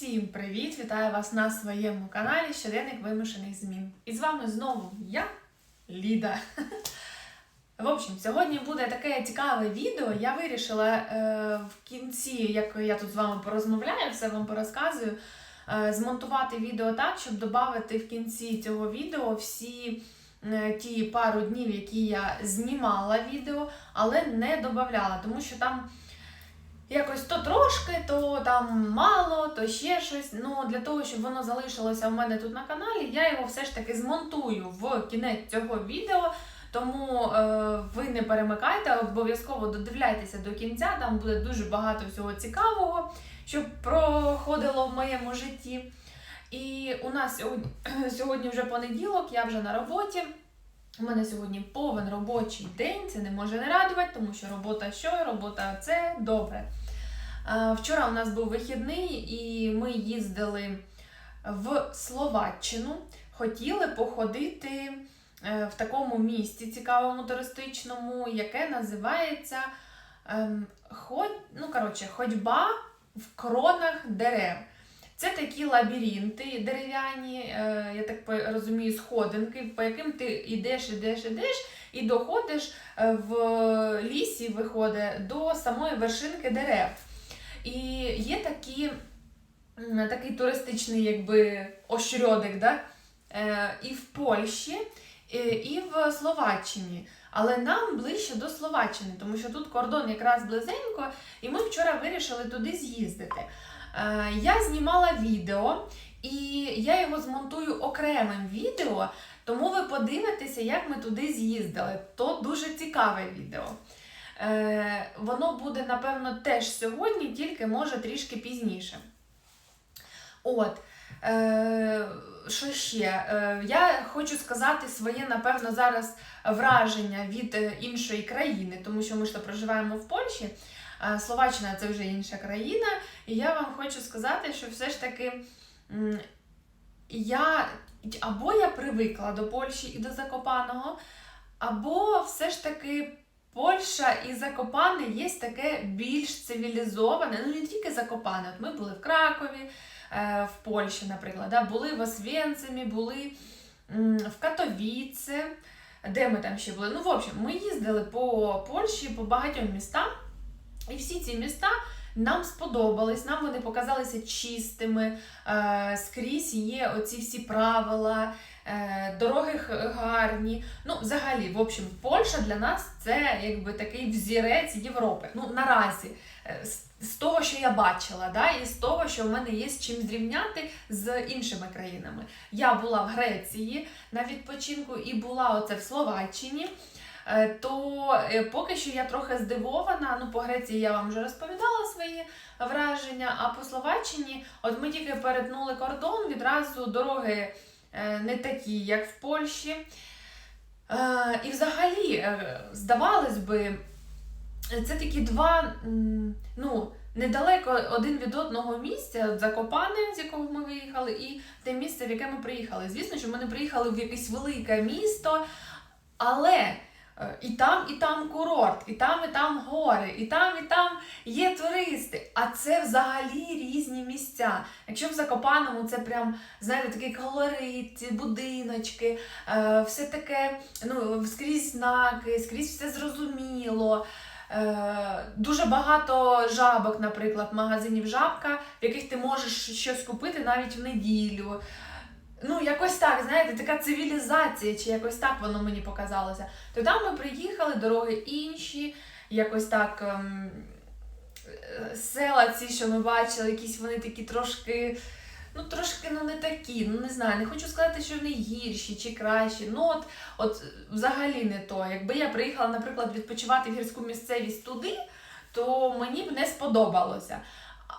Всім привіт! Вітаю вас на своєму каналі Щоденник вимушених змін. І з вами знову я, Ліда. В общем, сьогодні буде таке цікаве відео. Я вирішила е, в кінці, як я тут з вами порозмовляю, все вам порозказую, е, змонтувати відео так, щоб додати в кінці цього відео всі е, ті пару днів, які я знімала відео, але не додавала, тому що там. Якось то трошки, то там мало, то ще щось. Ну для того, щоб воно залишилося в мене тут на каналі, я його все ж таки змонтую в кінець цього відео. Тому е, ви не перемикайте, обов'язково додивляйтеся до кінця. Там буде дуже багато всього цікавого, що проходило в моєму житті. І у нас сьогодні, сьогодні вже понеділок, я вже на роботі. У мене сьогодні повен робочий день, це не може не радувати, тому що робота що? Робота це добре. Е, Вчора у нас був вихідний, і ми їздили в Словаччину. Хотіли походити е, в такому місті цікавому туристичному, яке називається ем, ну, коротше, ходьба в кронах дерев. Це такі лабіринти дерев'яні, е, я так розумію, сходинки, по яким ти йдеш, йдеш, йдеш і доходиш в лісі, виходить до самої вершинки дерев. І є такі, такий туристичний якби, ощрьодик, да? е, і в Польщі, і в Словаччині. Але нам ближче до Словаччини, тому що тут кордон якраз близенько, і ми вчора вирішили туди з'їздити. Е, Я знімала відео, і я його змонтую окремим відео, тому ви подивитеся, як ми туди з'їздили. То дуже цікаве відео. Е, Воно буде, напевно, теж сьогодні, тільки може трішки пізніше. От. Е, що ще? Е, я хочу сказати своє, напевно, зараз враження від іншої країни, тому що ми ж то проживаємо в Польщі. Словаччина це вже інша країна. І я вам хочу сказати, що все ж таки я або я привикла до Польщі і до Закопаного, або все ж таки Польща і Закопане є таке більш цивілізоване, ну не тільки Закопане. От ми були в Кракові, е, в Польщі, наприклад, були в Освенцимі, були в Катовіце. Де ми там ще були? Ну, в общем, ми їздили по Польщі, по багатьом містам, і всі ці міста нам сподобались, нам вони показалися чистими, е, скрізь є оці всі правила, е, дороги гарні. Ну, взагалі, в общем, Польща для нас це якби такий взірець Європи. Ну, наразі, е, з, того, що я бачила, да, і з того, що в мене є з чим зрівняти з іншими країнами. Я була в Греції на відпочинку і була оце в Словаччині. Е, То е, поки що я трохи здивована. Ну, по Греції я вам вже розповідала свої враження. А по Словаччині, от ми тільки перетнули кордон, відразу дороги е, не такі, як в Польщі. І взагалі, здавалось би, це такі два, ну, недалеко один від одного місця, Закопане, з якого ми виїхали, і те місце, в яке ми приїхали. Звісно, що ми не приїхали в якесь велике місто, але і там, і там курорт, і там, і там гори, і там, і там є туристи. А це взагалі різні місця. Якщо в Закопаному це прям, знаєте, такий колорит, будиночки, е, все таке, ну, скрізь знаки, скрізь все зрозуміло. Е, Дуже багато жабок, наприклад, магазинів жабка, в яких ти можеш щось купити навіть в неділю. Ну, якось так, знаєте, така цивілізація, чи якось так воно мені показалося. То там ми приїхали, дороги інші, якось так ем, села ці, що ми бачили, якісь вони такі трошки, ну трошки ну не такі, ну не знаю, не хочу сказати, що вони гірші чи кращі. Ну от, от взагалі не то. Якби я приїхала, наприклад, відпочивати в гірську місцевість туди, то мені б не сподобалося.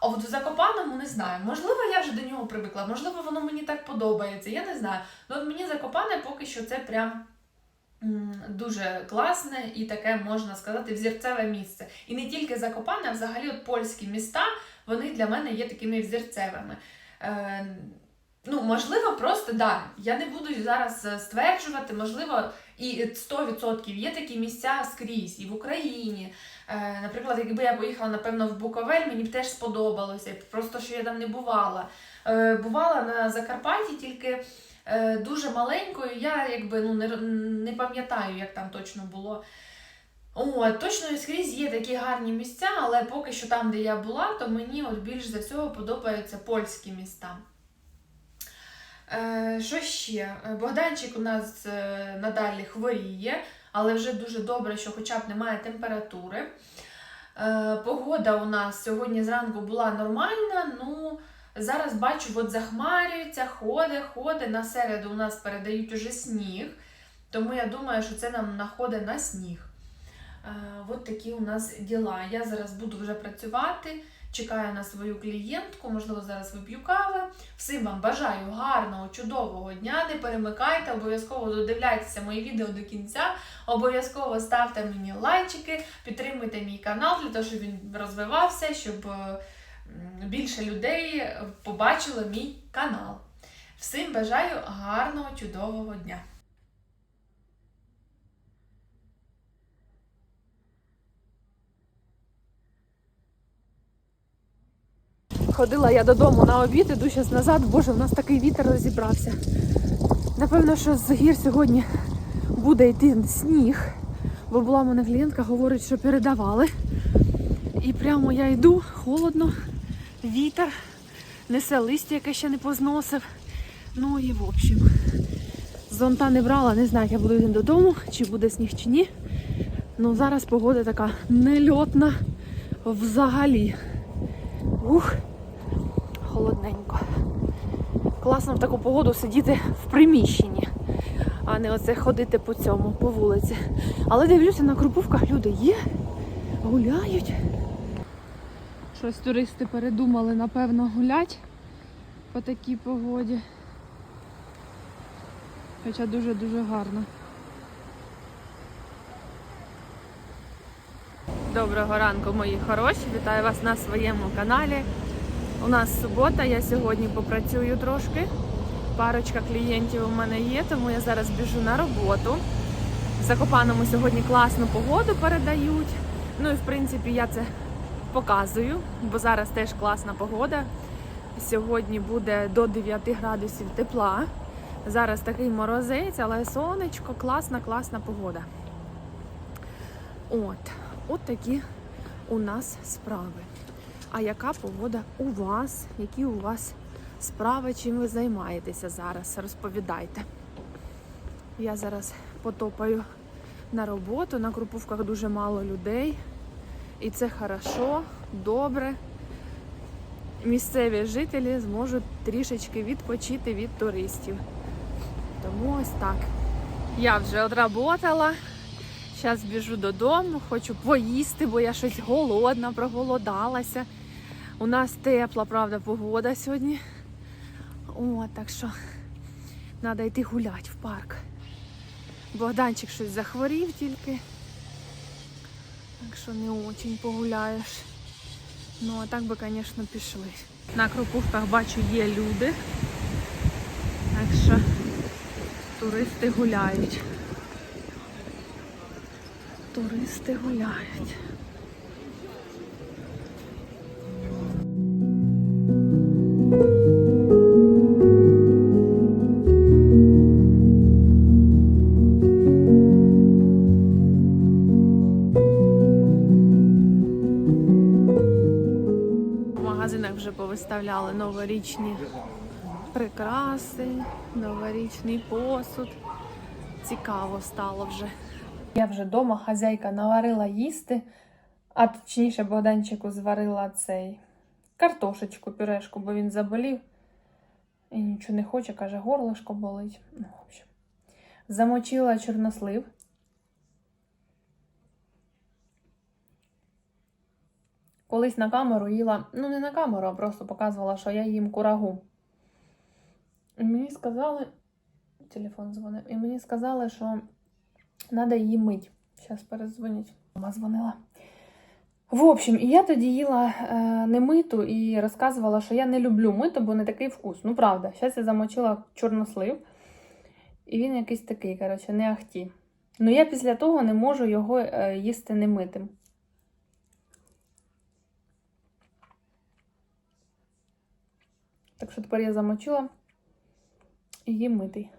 А от в Закопаному не знаю. Можливо, я вже до нього привикла, можливо, воно мені так подобається. Я не знаю. Ну от мені Закопане поки що це прям дуже класне і таке, можна сказати, взірцеве місце. І не тільки Закопане, а взагалі от польські міста, вони для мене є такими взірцевими. Е, Ну, можливо, просто да. Я не буду зараз е, стверджувати, можливо, І 100% є такі місця скрізь, і в Україні. Е, Наприклад, якби я поїхала, напевно, в Буковель, мені б теж сподобалося. Просто що я там не бувала. Е, Бувала на Закарпатті, тільки е, дуже маленькою. Я якби ну, не, не пам'ятаю, як там точно було. О, точно скрізь є такі гарні місця, але поки що там, де я була, то мені от більш за всього подобаються польські міста. Е, що ще? Е, Богданчик у нас е, надалі хворіє, але вже дуже добре, що хоча б немає температури. Погода у нас сьогодні зранку була нормальна, ну зараз бачу, от захмарюється, ходить, ходить. На середу у нас передають уже сніг, тому я думаю, що це нам находить на сніг. От такі у нас діла. Я зараз буду вже працювати, чекаю на свою клієнтку, можливо, зараз вип'ю кави. Всім вам бажаю гарного, чудового дня. Не перемикайте, обов'язково додивляйтеся мої відео до кінця. Обов'язково ставте мені лайчики, підтримуйте мій канал для того, щоб він розвивався, щоб е, більше людей побачили мій канал. Всім бажаю гарного, чудового дня! Ходила я додому на обід, іду зараз назад. Боже, у нас такий вітер розібрався. Напевно, що з гір сьогодні буде йти сніг. Бо була мене клієнтка, говорить, що передавали. І прямо я йду, холодно, вітер, несе листя, яке ще не позносив. Ну і в общем. Зонта не брала, не знаю, як я буду йти додому, чи буде сніг, чи ні. Ну зараз погода така нельотна взагалі. Ух, холодненько. Класно в таку погоду сидіти в приміщенні, а не оце ходити по цьому, по вулиці. Але дивлюся, на Крупувках люди є, гуляють. Щось туристи передумали, напевно, гулять по такій погоді. Хоча дуже-дуже гарно. Доброго ранку, мої хороші! Вітаю вас на своєму каналі. У нас субота, я сьогодні попрацюю трошки. Парочка клієнтів у мене є, тому я зараз біжу на роботу. В Закопаному сьогодні класну погоду передають. Ну і в принципі я це показую, бо зараз теж класна погода. Сьогодні буде до 9 градусів тепла. Зараз такий морозець, але сонечко, класна, класна погода. От, от такі у нас справи. А яка погода у вас? Які у вас справи, чим ви займаєтеся зараз? Розповідайте. Я зараз потопаю на роботу, на Крупувках дуже мало людей. І це хорошо, добре. Місцеві жителі зможуть трішечки відпочити від туристів. Тому ось так. Я вже отработала. Зараз біжу додому, хочу поїсти, бо я щось голодна, проголодалася. У нас тепла, правда, погода сьогодні. О, так що треба йти гуляти в парк. Богданчик щось захворів тільки. Так що не очень погуляєш. Ну, а так би, звісно, пішли. На Крупувках бачу, є люди. Так що туристи гуляють. Туристи гуляють. Вже повиставляли новорічні прикраси, новорічний посуд. Цікаво стало вже. Я вже вдома, хазяйка наварила їсти, а точніше Богданчику зварила цей картошечку, пюрешку, бо він заболів і нічого не хоче, каже, горлышко болить. Ну, в общем. Замочила чорнослив. Колись на камеру їла, ну не на камеру, а просто показувала, що я їм курагу. І мені сказали, телефон дзвонив, і мені сказали, що треба її мить. Зараз перезвонять. Мама дзвонила. В общем, і я тоді їла е, немиту і розказувала, що я не люблю миту, бо не такий вкус. Ну, правда, зараз я замочила чорнослив, і він якийсь такий, коротше, не ахті. Ну я після того не можу його е, їсти немитим. Так що тепер я замочила і митий.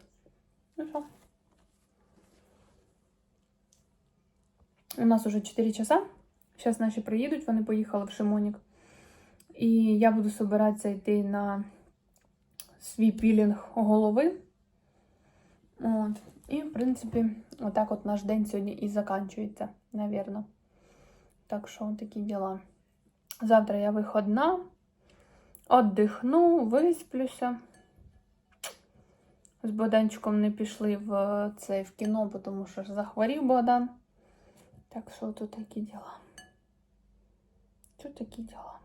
Ну що? У нас уже 4 часа. Зараз наші приїдуть, вони поїхали в Шимонік. І я буду збиратися йти на свій пілінг голови. От. І, в принципі, отак от наш день сьогодні і закінчується, навірно. Так що такі діла. Завтра я виходна, отдихну, висплюся. З Богданчиком не пішли в цей в кіно, тому що захворів Богдан. Так що тут такі діла. Тут такі діла.